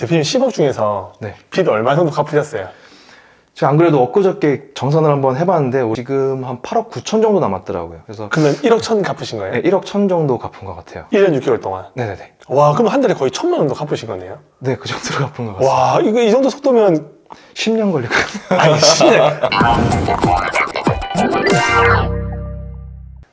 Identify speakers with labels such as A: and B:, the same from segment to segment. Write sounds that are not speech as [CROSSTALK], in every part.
A: 대표님 10억 중에서
B: 네.
A: 빚 얼마 정도 갚으셨어요?
B: 제가 안 그래도 엊그저께 정산을 한번 해봤는데 지금 한 8억 9천 정도 남았더라고요. 그래서
A: 그러면 1억 천 갚으신 거예요?
B: 네, 1억 천 정도 갚은 것 같아요.
A: 1년 6개월 동안.
B: 네네네.
A: 와, 그럼 한 달에 거의 천만 원도 갚으신 거네요?
B: 네, 그 정도로 [LAUGHS] 갚은 것 같습니다.
A: 와, 이거 이 정도 속도면
B: 10년 걸리거든요. [LAUGHS]
A: 아니, 진짜.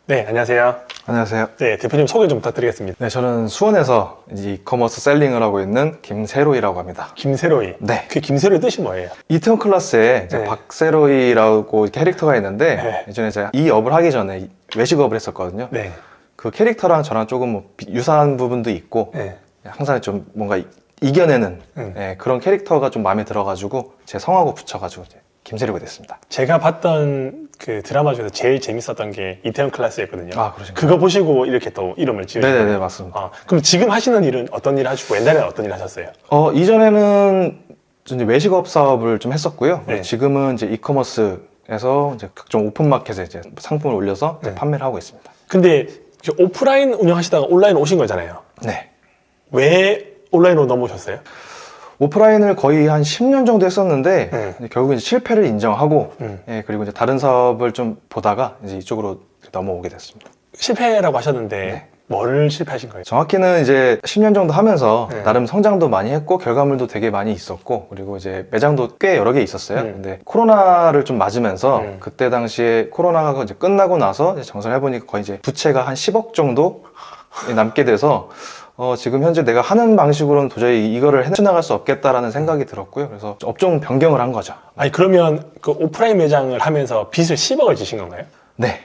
A: 네, 안녕하세요.
B: 안녕하세요.
A: 네, 대표님 소개 좀 부탁드리겠습니다.
B: 네, 저는 수원에서 이제 이커머스 셀링을 하고 있는 김세로이라고 합니다.
A: 김세로이.
B: 네.
A: 그 김세로이 뜻이 뭐예요?
B: 이태원 클라스에 이제
A: 네.
B: 박세로이라고 캐릭터가 있는데
A: 네.
B: 예전에 제가 이 업을 하기 전에 외식업을 했었거든요.
A: 네.
B: 그 캐릭터랑 저랑 조금 뭐 비- 유사한 부분도 있고
A: 네.
B: 항상 좀 뭔가 이- 이겨내는
A: 음.
B: 예, 그런 캐릭터가 좀 마음에 들어가지고 제 성하고 붙여가지고 이제 김세로가 됐습니다.
A: 제가 봤던 그 드라마 중에서 제일 재밌었던 게 이태원 클라스였거든요.
B: 아, 그러신가요?
A: 그거 보시고 이렇게 또 이름을 지으신
B: 네네네
A: 거예요?
B: 맞습니다.
A: 아, 그럼 지금 하시는 일은 어떤 일을 하시고 옛날에는 어떤 일 하셨어요?
B: 어 이전에는 이제 외식업 사업을 좀 했었고요.
A: 네.
B: 지금은 이제 이커머스에서 이제 각종 오픈마켓에 이제 상품을 올려서 이제
A: 네.
B: 판매를 하고 있습니다.
A: 근데 오프라인 운영하시다가 온라인 오신 거잖아요.
B: 네.
A: 왜 온라인으로 넘어오셨어요?
B: 오프라인을 거의 한 10년 정도 했었는데
A: 네.
B: 이제 결국 이제 실패를 인정하고
A: 음.
B: 예, 그리고 이제 다른 사업을 좀 보다가 이제 이쪽으로 넘어오게 됐습니다.
A: 실패라고 하셨는데
B: 네.
A: 뭐를 실패하신 거예요?
B: 정확히는 이제 10년 정도 하면서
A: 네.
B: 나름 성장도 많이 했고 결과물도 되게 많이 있었고 그리고 이제 매장도 꽤 여러 개 있었어요.
A: 음.
B: 근데 코로나를 좀 맞으면서
A: 음.
B: 그때 당시에 코로나가 이제 끝나고 나서 이제 정산을 해보니까 거의 이제 부채가 한 10억 정도 [LAUGHS] 남게 돼서 어, 지금 현재 내가 하는 방식으로는 도저히 이거를 해나갈 수 없겠다라는 생각이 들었고요. 그래서 업종 변경을 한 거죠.
A: 아니 그러면 그 오프라인 매장을 하면서 빚을 10억을 지신 건가요?
B: 네.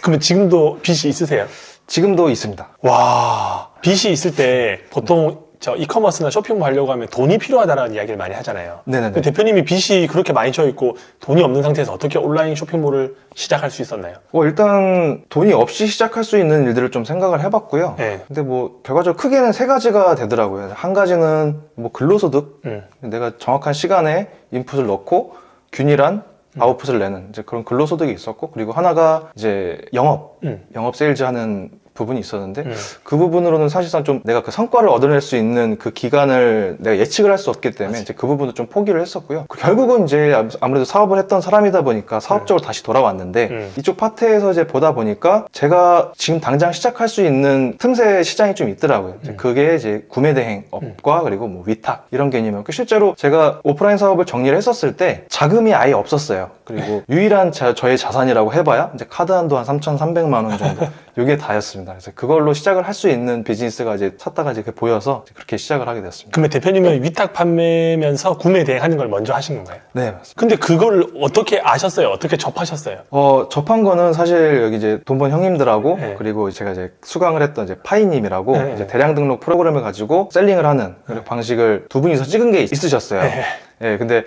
A: 그러면 지금도 빚이 있으세요?
B: 지금도 있습니다.
A: 와 빚이 있을 때 보통 저 이커머스나 쇼핑몰 하려고 하면 돈이 필요하다라는 이야기를 많이 하잖아요.
B: 네네네.
A: 대표님이 빚이 그렇게 많이 져 있고 돈이 없는 상태에서 어떻게 온라인 쇼핑몰을 시작할 수 있었나요?
B: 뭐 일단 돈이 없이 시작할 수 있는 일들을 좀 생각을 해봤고요.
A: 네.
B: 근데 뭐 결과적으로 크게는 세 가지가 되더라고요. 한 가지는 뭐 근로소득,
A: 음.
B: 내가 정확한 시간에 인풋을 넣고 균일한
A: 음.
B: 아웃풋을 내는 이제 그런 근로소득이 있었고 그리고 하나가 이제 영업,
A: 음.
B: 영업 세일즈 하는 부분이 있었는데
A: 음.
B: 그 부분으로는 사실상 좀 내가 그 성과를 얻어낼 수 있는 그 기간을 내가 예측을 할 수 없기 때문에 이제 그 부분도 좀 포기를 했었고요. 결국은 이제 아무래도 사업을 했던 사람이다 보니까 사업적으로 다시 돌아왔는데
A: 음.
B: 이쪽 파트에서 이제 보다 보니까 제가 지금 당장 시작할 수 있는 틈새 시장이 좀 있더라고요. 이제
A: 음.
B: 그게 이제 구매 대행 업과 그리고 뭐 위탁 이런 개념이었고 실제로 제가 오프라인 사업을 정리를 했었을 때 자금이 아예 없었어요. 그리고 유일한 자- 저의 자산이라고 해봐야 이제 카드 한도 한 3,300만 원 정도 [LAUGHS] 이게 다였습니다. 그래서 그걸로 시작을 할 수 있는 비즈니스가 이제 찾다가 이제 보여서 그렇게 시작을 하게 됐습니다.
A: 그러면 대표님은 위탁 판매면서 구매 대행하는 걸 먼저 하신 건가요?
B: 네 맞습니다.
A: 근데 그걸 어떻게 아셨어요? 어떻게 접하셨어요?
B: 어, 접한 거는 사실 여기 이제 돈 번 형님들하고
A: 네.
B: 그리고 제가 이제 수강을 했던 이제 파이님이라고
A: 네.
B: 이제 대량 등록 프로그램을 가지고 셀링을 하는 그런 방식을 두 분이서 찍은 게 있으셨어요.
A: 네.
B: 예, 근데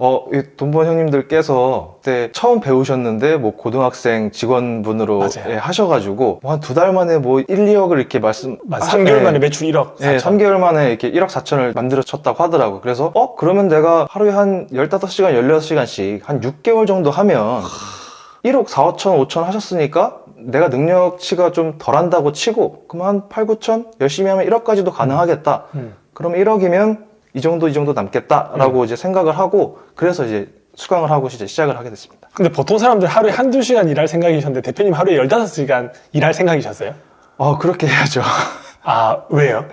B: 어, 돈번 형님들께서 그때 처음 배우셨는데 뭐 고등학생 직원분으로
A: 맞아요.
B: 예, 하셔가지고 한 두 달 만에 뭐 1, 2억을 이렇게 말씀
A: 막 3개월
B: 예.
A: 만에 매출 1억.
B: 예,
A: 4천.
B: 3개월 만에 이렇게 1억 4천을 만들어 쳤다고 하더라고요. 그래서, 어, 그러면 내가 하루에 한 15시간, 16시간씩 한 6개월 정도 하면 1억 4, 5천, 5천 하셨으니까 내가 능력치가 좀 덜 한다고 치고, 그럼 한 8, 9천? 열심히 하면 1억까지도 가능하겠다.
A: 음.
B: 그럼 1억이면 이 정도, 이 정도 남겠다라고 이제 생각을 하고, 그래서 이제 수강을 하고 이제 시작을 하게 됐습니다.
A: 근데 보통 사람들 하루에 한두 시간 일할 생각이셨는데 대표님 하루에 15시간 일할 생각이셨어요?
B: 어, 그렇게 해야죠.
A: 아, 왜요?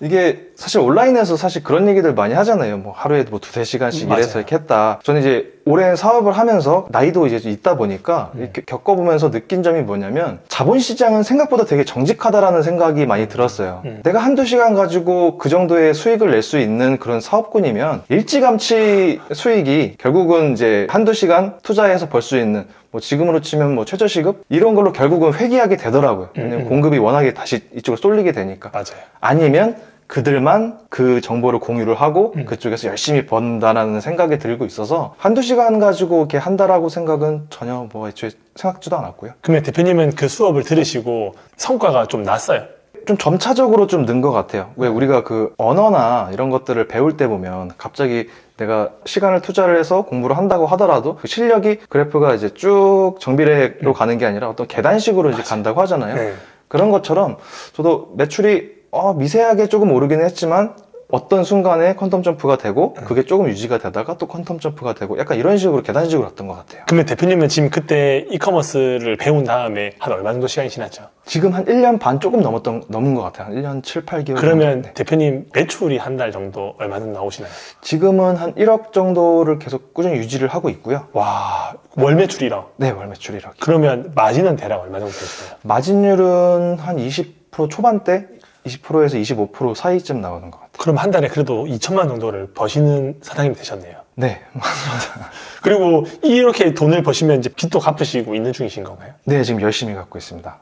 B: 이게 사실 온라인에서 사실 그런 얘기들 많이 하잖아요. 뭐 하루에 뭐 두세 시간씩
A: 맞아요.
B: 일해서 이렇게 했다. 저는 이제 오랜 사업을 하면서 나이도 이제 좀 있다 보니까
A: 음.
B: 이렇게 겪어보면서 느낀 점이 뭐냐면 자본시장은 생각보다 되게 정직하다라는 생각이 많이 들었어요.
A: 음.
B: 내가 한두 시간 가지고 그 정도의 수익을 낼 수 있는 그런 사업군이면 일찌감치 수익이 결국은 이제 한두 시간 투자해서 벌 수 있는 뭐 지금으로 치면 뭐 최저시급 이런 걸로 결국은 회귀하게 되더라고요. 왜냐면
A: 음, 음.
B: 공급이 워낙에 다시 이쪽으로 쏠리게 되니까.
A: 맞아요.
B: 아니면 그들만 그 정보를 공유를 하고
A: 음.
B: 그쪽에서 열심히 번다라는 생각이 들고 있어서 한두 시간 가지고 이렇게 한다라고 생각은 전혀 뭐 애초에 생각지도 않았고요.
A: 그러면 대표님은 그 수업을 들으시고 성과가 좀 났어요.
B: 좀 점차적으로 좀 는 것 같아요. 왜 우리가 그 언어나 이런 것들을 배울 때 보면 갑자기 내가 시간을 투자를 해서 공부를 한다고 하더라도 그 실력이 그래프가 이제 쭉 정비례로 가는 게 아니라 어떤 계단식으로 이제 간다고 하잖아요.
A: 네.
B: 그런 것처럼 저도 매출이 어, 미세하게 조금 오르긴 했지만 어떤 순간에 퀀텀 점프가 되고 그게 조금 유지가 되다가 또 퀀텀 점프가 되고 약간 이런 식으로 계단식으로 갔던 것 같아요.
A: 그러면 대표님은 지금 그때 이커머스를 배운 다음에 한 얼마 정도 시간이 지났죠?
B: 지금 한 1년 반 조금 넘었던 넘은 것 같아요. 한 1년 7, 8개월.
A: 그러면 대표님 매출이 한 달 정도 얼마 정도 나오시나요?
B: 지금은 한 1억 정도를 계속 꾸준히 유지를 하고 있고요.
A: 와, 월 매출 1억.
B: 네, 월 매출 1억.
A: 그러면 마진은 대략 얼마 정도 되시나요?
B: 마진율은 한 20% 초반대, 20%에서 25% 사이쯤 나오는 것 같아요.
A: 그럼 한 달에 그래도 2천만 정도를 버시는 사장님이 되셨네요.
B: 네, [LAUGHS]
A: 그리고 이렇게 돈을 버시면 이제 빚도 갚으시고 있는 중이신 건가요?
B: 네 지금 열심히 갖고 있습니다.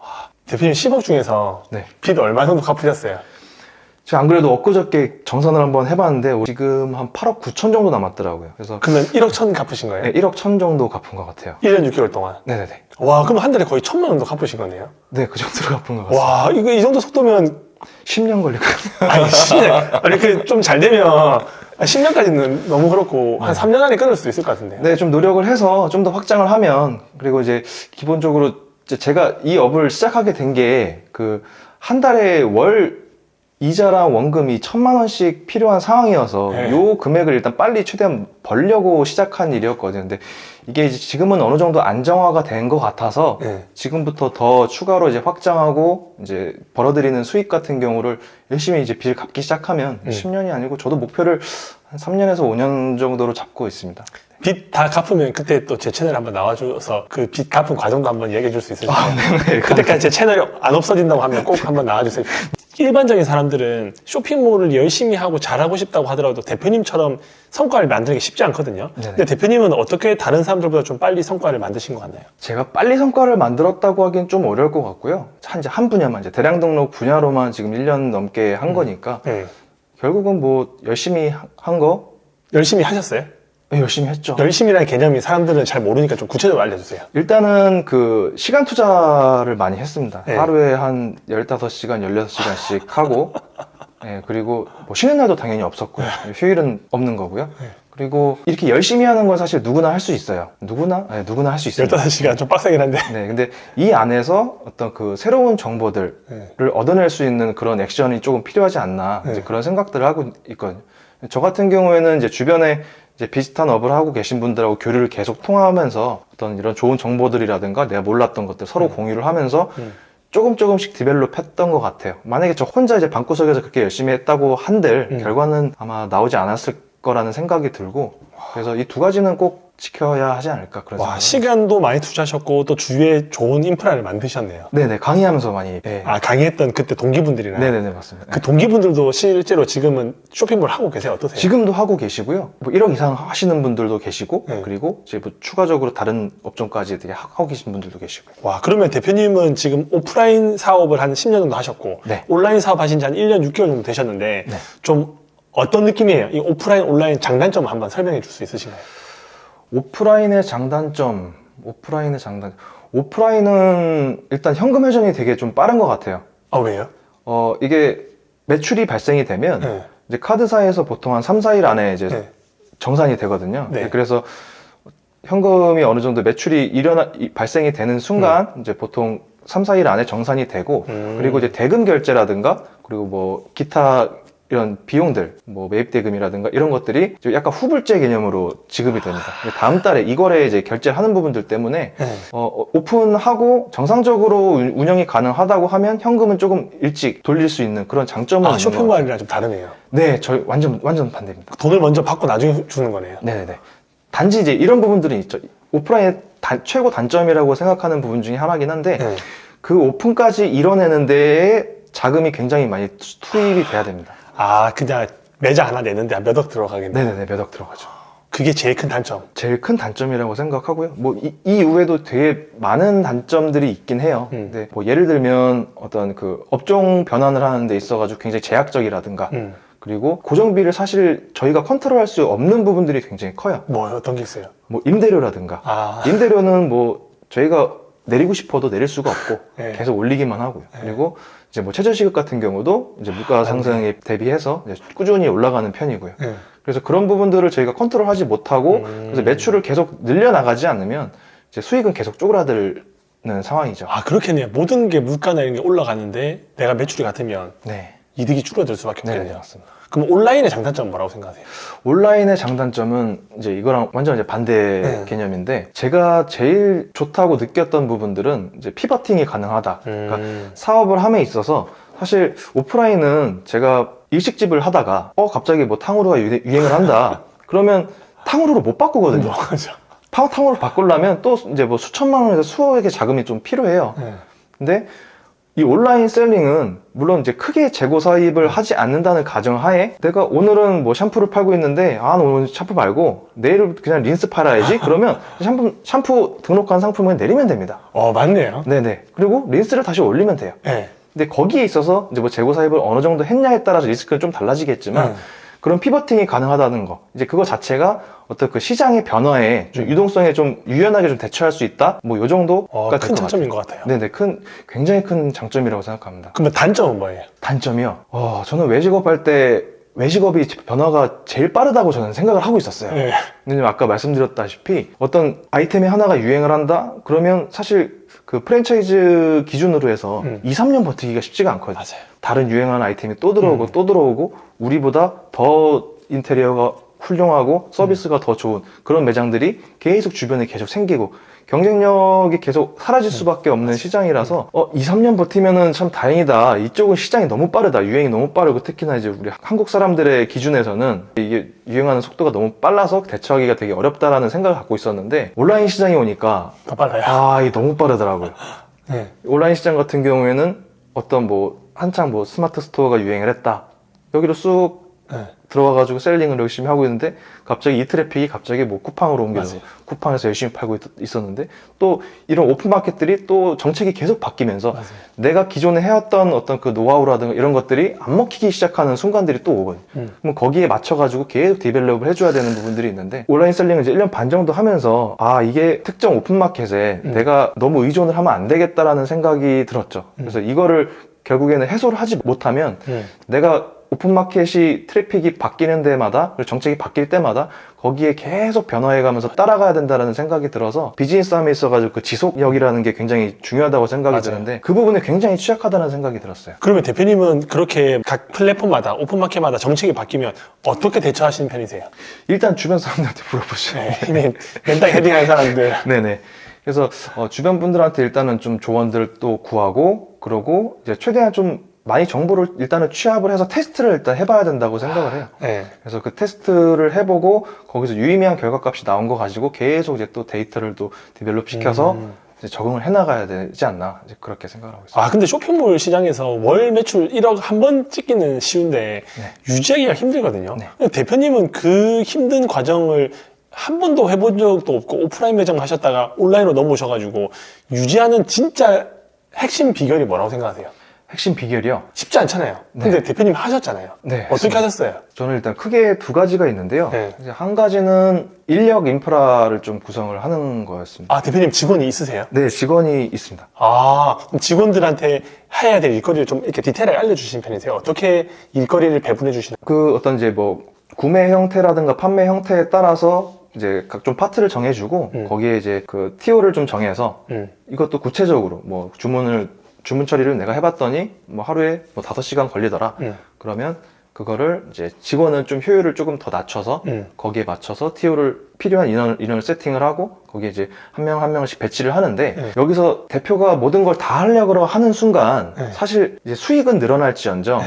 A: 대표님 10억 중에서
B: 네.
A: 빚 얼마 정도 갚으셨어요?
B: 제가 안 그래도 엊그저께 정산을 한번 해봤는데 지금 한 8억 9천 정도 남았더라고요. 그래서
A: 그러면 1억 천 갚으신 거예요?
B: 네, 1억 천 정도 갚은 것 같아요.
A: 1년 6개월 동안.
B: 네네네.
A: 와, 그럼 한 달에 거의 천만 원도 갚으신 거네요?
B: 네, 그 정도로 갚은 것 같습니다.
A: 와, 이거 이 정도 속도면
B: 10년 걸리거든요. [LAUGHS]
A: 아니, 10년. 아니, 그 좀 잘 되면 10년까지는 너무 그렇고 한 3년 안에 끊을 수도 있을 것 같은데요.
B: 네, 좀 노력을 해서 좀 더 확장을 하면 그리고 이제 기본적으로 이제 제가 이 업을 시작하게 된 게 그 한 달에 월 이자랑 원금이 천만 원씩 필요한 상황이어서
A: 네.
B: 요 금액을 일단 빨리 최대한 벌려고 시작한 일이었거든요. 근데 이게 이제 지금은 어느 정도 안정화가 된 것 같아서
A: 네.
B: 지금부터 더 추가로 이제 확장하고 이제 벌어들이는 수익 같은 경우를 열심히 이제 빚을 갚기 시작하면
A: 음.
B: 10년이 아니고 저도 목표를 한 3년에서 5년 정도로 잡고 있습니다.
A: 빚 다 갚으면 그때 또 제 채널 한번 나와줘서 그 빚 갚은 과정도 한번 얘기해 줄 수 있으실까요?
B: 아, 네네.
A: 그때까지 제 채널이 안 없어진다고 하면 꼭 한번 나와주세요. 일반적인 사람들은 쇼핑몰을 열심히 하고 잘하고 싶다고 하더라도 대표님처럼 성과를 만드는 게 쉽지 않거든요.
B: 네네.
A: 근데 대표님은 어떻게 다른 사람들보다 좀 빨리 성과를 만드신 것 같나요?
B: 제가 빨리 성과를 만들었다고 하기엔 좀 어려울 것 같고요. 한, 한 분야만, 이제 대량 등록 분야로만 지금 1년 넘게 한 거니까,
A: 네.
B: 결국은 뭐, 열심히 한 거,
A: 열심히 하셨어요?
B: 네, 열심히 했죠.
A: 열심히라는 개념이 사람들은 잘 모르니까 좀 구체적으로 알려주세요.
B: 일단은 그, 시간 투자를 많이 했습니다.
A: 네.
B: 하루에 한 15시간, 16시간씩 하고, 예, [LAUGHS] 그리고 뭐 쉬는 날도 당연히 없었고요. 휴일은 없는 거고요.
A: 네.
B: 그리고 이렇게 열심히 하는 건 사실 누구나 할 수 있어요. 누구나? 네, 누구나 할 수 있습니다.
A: 15시간 좀 빡세긴 한데.
B: 네, 근데 이 안에서 어떤 그 새로운 정보들,
A: 네.
B: 를 얻어낼 수 있는 그런 액션이 조금 필요하지 않나
A: 네.
B: 이제 그런 생각들을 하고 있거든요. 저 같은 경우에는 이제 주변에 이제 비슷한 업을 하고 계신 분들하고 교류를 계속 통화하면서 어떤 이런 좋은 정보들이라든가 내가 몰랐던 것들 서로 공유를 하면서
A: 음.
B: 조금 조금씩 디벨롭 했던 것 같아요. 만약에 저 혼자 이제 방구석에서 그렇게 열심히 했다고 한들
A: 음.
B: 결과는 아마 나오지 않았을 거라는 생각이 들고 그래서 이 두 가지는 꼭 지켜야 하지 않을까 그런
A: 와,
B: 생각을
A: 시간도 많이 투자하셨고 또 주위에 좋은 인프라를 만드셨네요.
B: 네네 강의하면서 많이 네.
A: 아, 강의했던 그때 동기분들이나.
B: 네네네 맞습니다.
A: 그 동기분들도 실제로 지금은 쇼핑몰 하고 계세요? 어떠세요?
B: 지금도 하고 계시고요. 뭐 1억 이상 하시는 분들도 계시고,
A: 네.
B: 그리고 이제 뭐 추가적으로 다른 업종까지 되게 하- 하고 계신 분들도 계시고요.
A: 와, 그러면 대표님은 지금 오프라인 사업을 한 10년 정도 하셨고,
B: 네.
A: 온라인 사업 하신 지 한 1년 6개월 정도 되셨는데,
B: 네.
A: 좀 어떤 느낌이에요? 이 오프라인, 온라인 장단점 한번 설명해 줄 수 있으신가요?
B: 오프라인의 장단점, 오프라인의 장단, 오프라인은 일단 현금 회전이 되게 좀 빠른 것 같아요.
A: 아, 왜요?
B: 어, 이게 매출이 발생이 되면
A: 네.
B: 이제 카드사에서 보통 한 3, 4일 안에 이제
A: 네.
B: 정산이 되거든요.
A: 네.
B: 그래서 현금이 어느 정도 매출이 일어나 이- 발생이 되는 순간 이제 보통 3, 4일 안에 정산이 되고
A: 음.
B: 그리고 이제 대금 결제라든가 그리고 뭐 기타 이런 비용들 뭐 매입 대금이라든가 이런 것들이 이제 약간 후불제 개념으로 지급이 됩니다. 다음 달에 이 거래 이제 결제를 하는 부분들 때문에
A: 네.
B: 어, 오픈하고 정상적으로 운- 운영이 가능하다고 하면 현금은 조금 일찍 돌릴 수 있는 그런 장점은
A: 아. 쇼핑몰이랑 좀 다르네요.
B: 네, 저희 완전 완전 반대입니다.
A: 돈을 먼저 받고 나중에 주는 거네요.
B: 네네네. 단지 이제 이런 부분들이 있죠. 오프라인의 단- 최고 단점이라고 생각하는 부분 중에 하나긴 한데
A: 네.
B: 그 오픈까지 이뤄내는 데에 자금이 굉장히 많이 투- 투입이 돼야 됩니다.
A: 아, 그냥 매장 하나 내는데 몇 억 들어가겠네.
B: 네네네, 몇 억 들어가죠.
A: 그게 제일 큰 단점.
B: 제일 큰 단점이라고 생각하고요. 뭐 이 이후에도 되게 많은 단점들이 있긴 해요.
A: 음.
B: 근데 뭐 예를 들면 어떤 그 업종 변환을 하는 데 있어가지고 굉장히 제약적이라든가
A: 음.
B: 그리고 고정비를 사실 저희가 컨트롤할 수 없는 부분들이 굉장히 커요.
A: 뭐, 어떤 게 있어요?
B: 뭐 임대료라든가
A: 아,
B: 임대료는 뭐 저희가 내리고 싶어도 내릴 수가 없고
A: 네.
B: 계속 올리기만 하고요.
A: 네.
B: 그리고 이제 뭐 최저시급 같은 경우도 이제 물가 상승에 대비해서 이제 꾸준히 올라가는 편이고요.
A: 네.
B: 그래서 그런 부분들을 저희가 컨트롤하지 못하고
A: 음.
B: 그래서 매출을 계속 늘려나가지 않으면 이제 수익은 계속 쪼그라드는 상황이죠.
A: 아, 그렇겠네요. 모든 게 물가나 이런 게 올라가는데 내가 매출이 같으면
B: 네.
A: 이득이 줄어들 수밖에
B: 네,
A: 없겠네요.
B: 네, 맞습니다.
A: 그럼 온라인의 장단점은 뭐라고 생각하세요?
B: 온라인의 장단점은 이제 이거랑 완전 이제 반대
A: 네.
B: 개념인데 제가 제일 좋다고 느꼈던 부분들은 이제 피버팅이 가능하다. 그러니까
A: 음.
B: 사업을 함에 있어서 사실 오프라인은 제가 일식집을 하다가 어 갑자기 뭐 탕후루가 유- 유행을 한다. [LAUGHS] 그러면 탕후루로 못 바꾸거든요.
A: 맞아.
B: 파 탕후루 바꾸려면 또 이제 뭐 수천만 원에서 수억의 자금이 좀 필요해요.
A: 네.
B: 근데 이 온라인 셀링은 물론 이제 크게 재고 사입을 하지 않는다는 가정하에 내가 오늘은 뭐 샴푸를 팔고 있는데 아나 오늘 샴푸 말고 내일은 그냥 린스 팔아야지 그러면 [LAUGHS] 샴푸 샴푸 등록한 상품을 내리면 됩니다.
A: 어, 맞네요.
B: 네네 그리고 린스를 다시 올리면 돼요.
A: 네.
B: 근데 거기에 있어서 이제 뭐 재고 사입을 어느 정도 했냐에 따라서 리스크는 좀 달라지겠지만
A: 음.
B: 그런 피버팅이 가능하다는 거 이제 그거 자체가 어떤 그 시장의 변화에 좀
A: 음.
B: 유동성에 좀 유연하게 좀 대처할 수 있다 뭐 요 정도가
A: 어,
B: 될큰것
A: 장점인. 것 같아요.
B: 네네 큰 굉장히 큰 장점이라고 생각합니다.
A: 그러면 단점은 뭐예요?
B: 단점이요. 어, 저는 외식업 할 때 외식업이 변화가 제일 빠르다고 저는 생각을 하고 있었어요.
A: 네.
B: 왜냐면 아까 말씀드렸다시피 어떤 아이템이 하나가 유행을 한다? 그러면 사실 그 프랜차이즈 기준으로 해서
A: 음.
B: 2, 3년 버티기가 쉽지가 않거든요.
A: 맞아요.
B: 다른 유행하는 아이템이 또 들어오고
A: 음.
B: 또 들어오고 우리보다 더 인테리어가 훌륭하고 서비스가
A: 음.
B: 더 좋은 그런 매장들이 계속 주변에 계속 생기고 경쟁력이 계속
A: 음.
B: 사라질 수밖에 없는 시장이라서 어 2, 3년 버티면은 참 다행이다. 이쪽은 시장이 너무 빠르다. 유행이 너무 빠르고 특히나 이제 우리 한국 사람들의 기준에서는 이게 유행하는 속도가 너무 빨라서 대처하기가 되게 어렵다라는 생각을 갖고 있었는데 온라인 시장이 오니까
A: 더 빨라요.
B: 아, 이게 너무 빠르더라고요. [LAUGHS]
A: 네.
B: 온라인 시장 같은 경우에는 어떤 뭐 한창 뭐 스마트 스토어가 유행을 했다. 여기로 쑥
A: 네.
B: 들어가가지고 셀링을 열심히 하고 있는데 갑자기 이 트래픽이 갑자기 뭐 쿠팡으로 옮겨서. 쿠팡에서 열심히 팔고 있, 었는데또 이런 오픈 마켓들이 또 정책이 계속 바뀌면서
A: 맞아요.
B: 내가 기존에 해왔던 어떤 그 노하우라든가 이런 것들이 안 먹히기 시작하는 순간들이 또 오거든요.
A: 음.
B: 그럼 거기에 맞춰가지고 계속 디벨롭을 해줘야 되는 부분들이 있는데 온라인 셀링을 이제 1년 반 정도 하면서 아 이게 특정 오픈 마켓에
A: 음.
B: 내가 너무 의존을 하면 안 되겠다라는 생각이 들었죠. 그래서 이거를 결국에는 해소를 하지 못하면
A: 음.
B: 내가 오픈마켓이 트래픽이 바뀌는 데마다 그리고 정책이 바뀔 때마다 거기에 계속 변화해가면서 따라가야 된다는 생각이 들어서 비즈니스 함에 있어가지고 그 지속력이라는 게 굉장히 중요하다고 생각이
A: 맞아요.
B: 드는데 그 부분에 굉장히 취약하다는 생각이 들었어요.
A: 그러면 대표님은 그렇게 각 플랫폼마다 오픈마켓마다 정책이 바뀌면 어떻게 대처하시는 편이세요?
B: 일단 주변 사람들한테 물어보죠.
A: 네. 맨땅 헤딩하는 사람들. [LAUGHS]
B: 네네. 그래서 어, 주변 분들한테 일단은 좀 조언들을 또 구하고 그러고 이제 최대한 좀 많이 정보를 일단은 취합을 해서 테스트를 일단 해봐야 된다고 생각을 해요.
A: 네.
B: 그래서 그 테스트를 해보고 거기서 유의미한 결과값이 나온 거 가지고 계속 이제 또 데이터를 또 디벨롭 시켜서
A: 음.
B: 이제 적응을 해나가야 되지 않나 이제 그렇게 생각을 하고 있습니다.
A: 아, 근데 쇼핑몰 시장에서 월 매출 1억 한 번 찍기는 쉬운데
B: 네.
A: 유지하기가 힘들거든요.
B: 네.
A: 대표님은 그 힘든 과정을 한 번도 해본 적도 없고 오프라인 매장 하셨다가 온라인으로 넘어오셔가지고 유지하는 진짜 핵심 비결이 뭐라고 생각하세요?
B: 핵심 비결이요.
A: 쉽지 않잖아요. 근데 대표님 하셨잖아요.
B: 네,
A: 어떻게. 하셨어요?
B: 저는 일단 크게 두 가지가 있는데요.
A: 네.
B: 이제 한 가지는 인력 인프라를 좀 구성을 하는 거였습니다.
A: 아, 대표님 직원이 있으세요?
B: 네, 직원이 있습니다.
A: 아, 그럼 직원들한테 해야 될 일거리를 좀 이렇게 디테일하게 알려주시는 편이세요? 어떻게 일거리를 배분해 주시나요?
B: 그 어떤 이제 뭐 구매 형태라든가 판매 형태에 따라서 이제 각종 파트를 정해주고
A: 음.
B: 거기에 이제 그 TO를 좀 정해서
A: 음.
B: 이것도 구체적으로 뭐 주문을 주문 처리를 내가 해봤더니 뭐 하루에 뭐 5시간 걸리더라.
A: 음.
B: 그러면 그거를 이제 직원은 좀 효율을 조금 더 낮춰서
A: 음.
B: 거기에 맞춰서 TO를 필요한 인원, 인원을 세팅을 하고 거기에 이제 한 명 한 명씩 배치를 하는데
A: 네.
B: 여기서 대표가 모든 걸 다 하려고 하는 순간
A: 네.
B: 사실 이제 수익은 늘어날지언정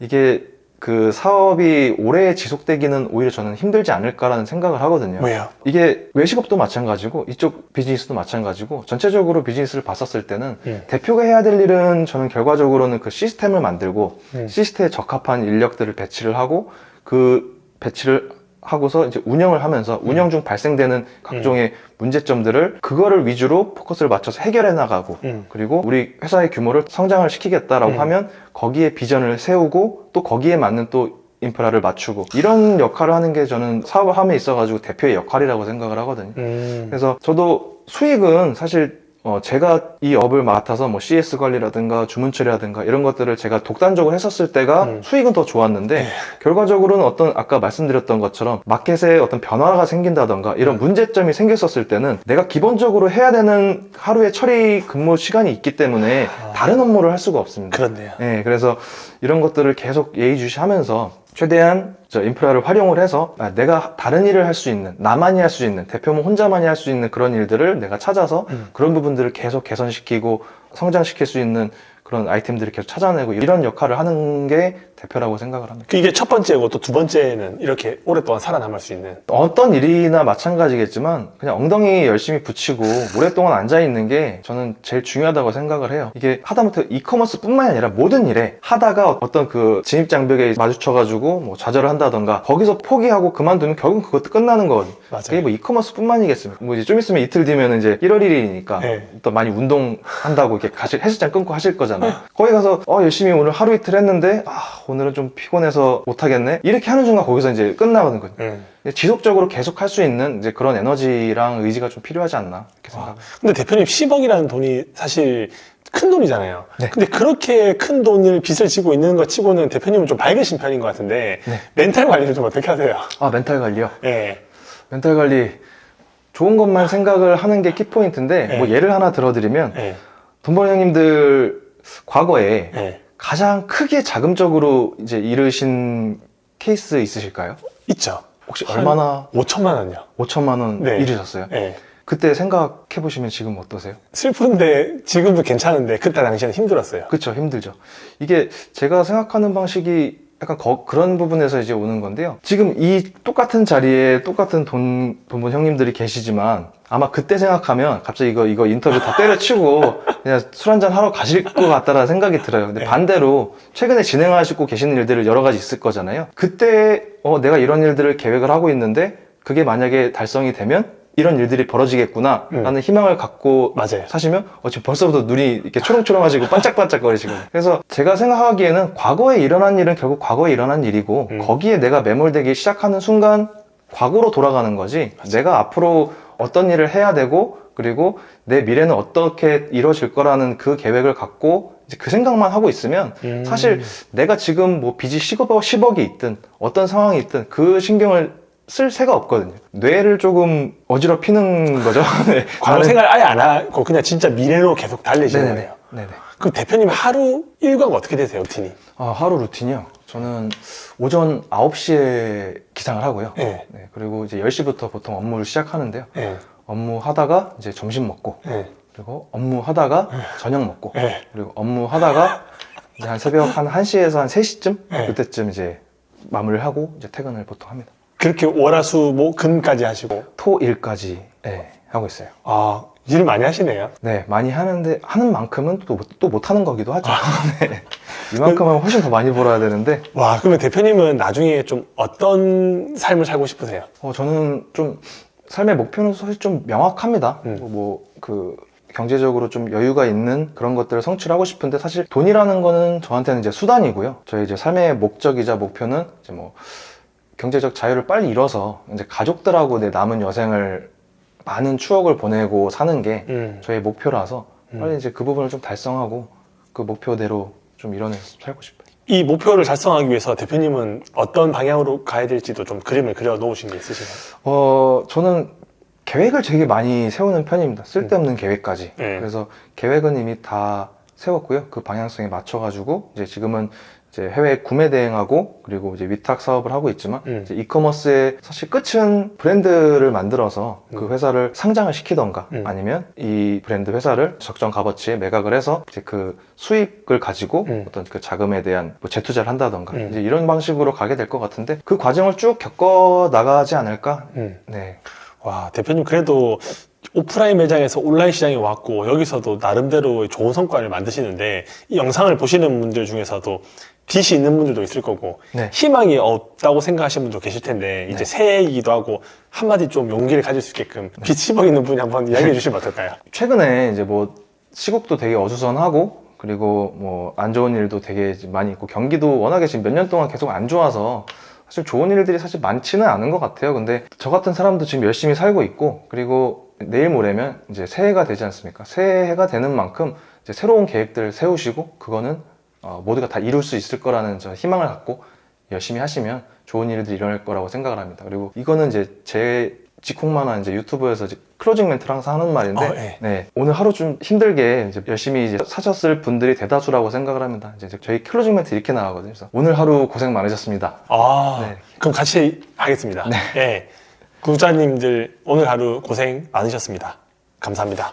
B: 이게 그 사업이 오래 지속되기는 오히려 저는 힘들지 않을까라는 생각을 하거든요.
A: 왜요?
B: 이게 외식업도 마찬가지고 이쪽 비즈니스도 마찬가지고 전체적으로 비즈니스를 봤었을 때는
A: 음.
B: 대표가 해야 될 일은 저는 결과적으로는 그 시스템을 만들고
A: 음.
B: 시스템에 적합한 인력들을 배치를 하고 그 배치를 하고서 이제 운영을 하면서
A: 음.
B: 운영 중 발생되는 각종의 문제점들을 그거를 위주로 포커스를 맞춰서 해결해 나가고
A: 음.
B: 그리고 우리 회사의 규모를 성장을 시키겠다라고
A: 음.
B: 하면 거기에 비전을 세우고 또 거기에 맞는 또 인프라를 맞추고 이런 역할을 하는 게 저는 사업을 함에 있어가지고 대표의 역할이라고 생각을 하거든요.
A: 음.
B: 그래서 저도 수익은 사실 어, 제가 이 업을 맡아서 뭐 CS 관리라든가 주문 처리라든가 이런 것들을 제가 독단적으로 했었을 때가
A: 음.
B: 수익은 더 좋았는데
A: 네.
B: 결과적으로는 어떤 아까 말씀드렸던 것처럼 마켓에 어떤 변화가 생긴다던가 이런
A: 음.
B: 문제점이 생겼었을 때는 내가 기본적으로 해야 되는 하루의 처리 근무 시간이 있기 때문에
A: 아.
B: 다른 업무를 할 수가 없습니다.
A: 그렇네요.
B: 네, 그래서 이런 것들을 계속 예의주시하면서 최대한 저 인프라를 활용을 해서 아, 내가 다른 일을 할 수 있는 나만이 할 수 있는 대표모 혼자만이 할 수 있는 그런 일들을 내가 찾아서
A: 음.
B: 그런 부분들을 계속 개선시키고 성장시킬 수 있는 그런 아이템들을 계속 찾아내고 이런 역할을 하는 게 대표라고 생각을 합니다.
A: 그 이게 첫 번째고 또 두 번째는 이렇게 오랫동안 살아남을 수 있는
B: 어떤 일이나 마찬가지겠지만 그냥 엉덩이 열심히 붙이고 오랫동안 앉아 있는 게 저는 제일 중요하다고 생각을 해요. 이게 하다못해 이커머스뿐만이 아니라 모든 일에 하다가 어떤 그 진입 장벽에 마주쳐가지고 뭐 좌절을 한다던가 거기서 포기하고 그만두면 결국 그것도 끝나는 거거든요.
A: 맞아요.
B: 그게 뭐 이커머스뿐만이겠습니까? 뭐 이제 좀 있으면 이틀 뒤면 이제 1월 1일이니까
A: 네.
B: 또 많이 운동한다고 이렇게 가실 헬스장 끊고 하실 거잖아요. 거기 가서 어 열심히 오늘 하루 이틀 했는데 아 오늘 은 좀 피곤해서 못 하겠네 이렇게 하는 순간 거기서 이제 끝나거든요.
A: 음.
B: 지속적으로 계속 할 수 있는 이제 그런 에너지랑 의지가 좀 필요하지 않나 이렇게 생각합니다.
A: 근데 대표님 10억이라는 돈이 사실 큰 돈이잖아요.
B: 네.
A: 근데 그렇게 큰 돈을 빚을 지고 있는 것 치고는 대표님은 좀 밝으신 편인 것 같은데
B: 네.
A: 멘탈 관리를 좀 어떻게 하세요?
B: 아 멘탈 관리요.
A: 예.
B: 멘탈 관리 좋은 것만 생각을 하는 게 키포인트인데
A: 네.
B: 뭐 예를 하나 들어드리면
A: 예.
B: 돈벌이 형님들 과거에
A: 예.
B: 가장 크게 자금적으로 이제 잃으신 케이스 있으실까요?
A: 있죠.
B: 혹시
A: 한
B: 얼마나
A: 5천만 원요.
B: 5천만 원
A: 네.
B: 잃으셨어요?
A: 예.
B: 그때 생각해 보시면 지금 어떠세요?
A: 슬픈데 지금도 괜찮은데 그때 당시에는 힘들었어요.
B: 그쵸 힘들죠 이게 제가 생각하는 방식이 약간 거- 그런 부분에서 이제 오는 건데요. 지금 이 똑같은 자리에 똑같은 돈, 돈번 형님들이 계시지만 아마 그때 생각하면 갑자기 이거 이거 인터뷰 다 때려치고 [LAUGHS] 그냥 술 한잔 하러 가실 것 같다라는 생각이 들어요. 근데
A: 네.
B: 반대로 최근에 진행하시고 계시는 일들을 여러 가지 있을 거잖아요. 그때 어, 내가 이런 일들을 계획을 하고 있는데 그게 만약에 달성이 되면 이런 일들이 벌어지겠구나
A: 음.
B: 라는 희망을 갖고
A: 맞아요.
B: 사시면 어, 지금 벌써부터 눈이 이렇게 초롱초롱하시고 반짝반짝거리시고 그래서 제가 생각하기에는 과거에 일어난 일은 결국 과거에 일어난 일이고
A: 음.
B: 거기에 내가 매몰되기 시작하는 순간 과거로 돌아가는 거지 내가 앞으로 어떤 일을 해야 되고 그리고 내 미래는 어떻게 이루어질 거라는 그 계획을 갖고 이제 그 생각만 하고 있으면
A: 음.
B: 사실 내가 지금 뭐 빚이 10억, 10억이 있든 어떤 상황이 있든 그 신경을 쓸 새가 없거든요. 뇌를 조금 어지럽히는 거죠. [LAUGHS] 네. [LAUGHS]
A: 과거
B: 나는-
A: 생활 아예 안 하고 그냥 진짜 미래로 계속 달리시는
B: 네네네.
A: 거네요.
B: 네네.
A: 그럼 대표님 하루 일과가 어떻게 되세요, 루틴이?
B: 아, 하루 루틴이요? 저는 오전 9시에 기상을 하고요.
A: 예.
B: 네, 그리고 이제 10시부터 보통 업무를 시작하는데요.
A: 예.
B: 업무 하다가 이제 점심 먹고,
A: 예.
B: 그리고 업무 하다가 저녁 먹고,
A: 예.
B: 그리고 업무 하다가 이제 한 새벽 한 1시에서 한 3시쯤?
A: 네.
B: 그때쯤 이제 마무리를 하고 이제 퇴근을 보통 합니다.
A: 그렇게 월화수 목 금까지 하시고
B: 토 일까지 네, 하고 있어요.
A: 아 일을 많이 하시네요.
B: 네, 많이 하는데 하는 만큼은 또, 못- 또 못하는 거기도 하죠. [LAUGHS] 네. 이만큼은 훨씬 더 많이 벌어야 되는데
A: 와 그러면 대표님은 나중에 좀 어떤 삶을 살고 싶으세요?
B: 어, 저는 좀 삶의 목표는 사실 좀 명확합니다.
A: 음.
B: 뭐 그 경제적으로 좀 여유가 있는 그런 것들을 성취하고 싶은데 사실 돈이라는 거는 저한테는 이제 수단이고요. 저희 이제 삶의 목적이자 목표는 이제 뭐 경제적 자유를 빨리 이뤄서 이제 가족들하고 내 남은 여생을 많은 추억을 보내고 사는 게
A: 음.
B: 저의 목표라서
A: 음.
B: 빨리 이제 그 부분을 좀 달성하고 그 목표대로 좀 이뤄내서 살고 싶어요.
A: 이 목표를 달성하기 위해서 대표님은 어떤 방향으로 가야 될지도 좀 그림을 그려 놓으신 게 있으신가요?
B: 어, 저는 계획을 되게 많이 세우는 편입니다. 쓸데없는 계획까지.
A: 네.
B: 그래서 계획은 이미 다 세웠고요. 그 방향성에 맞춰가지고 이제 지금은 이제 해외 구매 대행하고 그리고 이제 위탁 사업을 하고 있지만
A: 음.
B: 이제 이커머스의 사실 끝은 브랜드를 만들어서 그
A: 음.
B: 회사를 상장을 시키던가
A: 음.
B: 아니면 이 브랜드 회사를 적정 값어치에 매각을 해서 이제 그 수익을 가지고
A: 음.
B: 어떤 그 자금에 대한 뭐 재투자를 한다던가
A: 음.
B: 이제 이런 방식으로 가게 될 것 같은데 그 과정을 쭉 겪어 나가지 않을까
A: 음.
B: 네.
A: 와 대표님 그래도 오프라인 매장에서 온라인 시장에 왔고 여기서도 나름대로 좋은 성과를 만드시는데 이 영상을 보시는 분들 중에서도 빚이 있는 분들도 있을 거고
B: 네.
A: 희망이 없다고 생각하시는 분도 계실 텐데 이제
B: 네.
A: 새해이기도 하고 한마디 좀 용기를 가질 수 있게끔 빚 10억 있는 분이 한번 이야기해 주시면 어떨까요? [LAUGHS]
B: 최근에 이제 뭐 시국도 되게 어수선하고 그리고 뭐 안 좋은 일도 되게 많이 있고 경기도 워낙에 지금 몇 년 동안 계속 안 좋아서 사실 좋은 일들이 사실 많지는 않은 것 같아요. 근데 저 같은 사람도 지금 열심히 살고 있고 그리고 내일 모레면 이제 새해가 되지 않습니까? 새해가 되는 만큼 이제 새로운 계획들을 세우시고 그거는 어, 모두가 다 이룰 수 있을 거라는 저 희망을 갖고 열심히 하시면 좋은 일들이 일어날 거라고 생각을 합니다. 그리고 이거는 이제 제 직콕만한 이제 유튜브에서 이제 클로징 멘트를 항상 하는 말인데
A: 어, 예.
B: 네, 오늘 하루 좀 힘들게 이제 열심히 이제 사셨을 분들이 대다수라고 생각을 합니다. 이제 저희 클로징 멘트 이렇게 나가거든요. 그래서 오늘 하루 고생 많으셨습니다.
A: 아,
B: 네.
A: 그럼 같이 하겠습니다. 네. 구독자님들 오늘 하루 고생 많으셨습니다. 감사합니다.